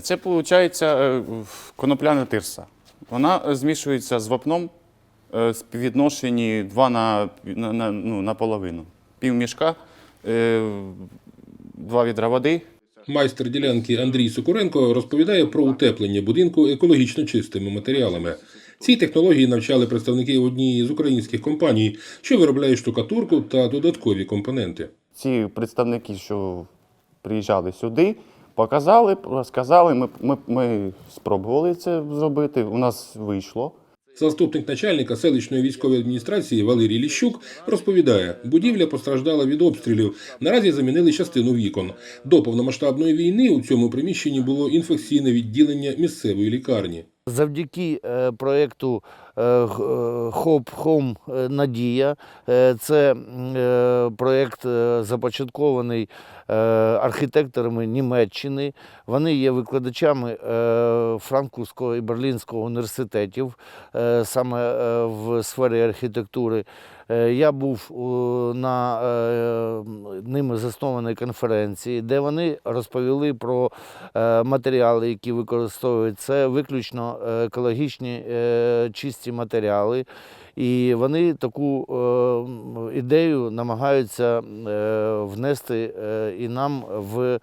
Це виходить конопляна тирса. Вона е, змішується з вапном е, в співвідношенні 2 на, на, на, ну, на половину. Пів мішка, е, два відра води. Майстер ділянки Андрій Сокуренко розповідає про утеплення будинку екологічно чистими матеріалами. Ці технології навчали представників однієї з українських компаній, що виробляє штукатурку та додаткові компоненти. Ці представники, що приїжджали сюди, показали, розказали. Ми, ми, ми спробували це зробити. У нас вийшло. Заступник начальника селищної військової адміністрації Валерій Ліщук розповідає, будівля постраждала від обстрілів. Наразі замінили частину вікон. До повномасштабної війни у цьому приміщенні було інфекційне відділення місцевої лікарні. Завдяки проєкту Хоп Хом Надія. Е, Це е, проєкт е, започаткований архітекторами Німеччини. Вони є викладачами Франкфуртського і Берлінського університетів саме в сфері архітектури. Я був на ними заснованій конференції, де вони розповіли про матеріали, які використовують. Це виключно екологічні е, чисті матеріали. І вони таку е, ідею намагаються е, внести і нам в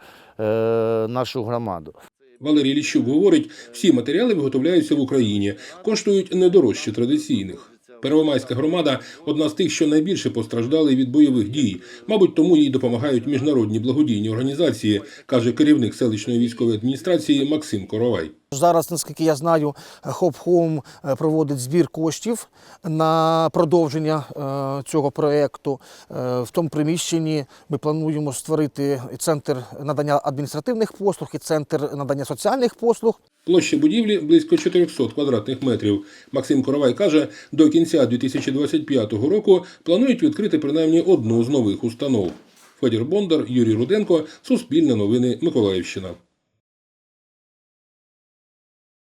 нашу громаду. Валерій Ліщук говорить, всі матеріали виготовляються в Україні, коштують не дорожче традиційних. Первомайська громада одна з тих, що найбільше постраждали від бойових дій. Мабуть, тому їй допомагають міжнародні благодійні організації, каже керівник селищної військової адміністрації Максим Коровай. Зараз, наскільки я знаю, Хоп Хоум е, проводить збір коштів на продовження е, цього проєкту. Е, В тому приміщенні ми плануємо створити центр надання адміністративних послуг і центр надання соціальних послуг. Площа будівлі близько 400 квадратних метрів. Максим Коровай каже, до кінця 2025 року планують відкрити принаймні одну з нових установ. Федір Бондар, Юрій Руденко, Суспільне новини, Миколаївщина.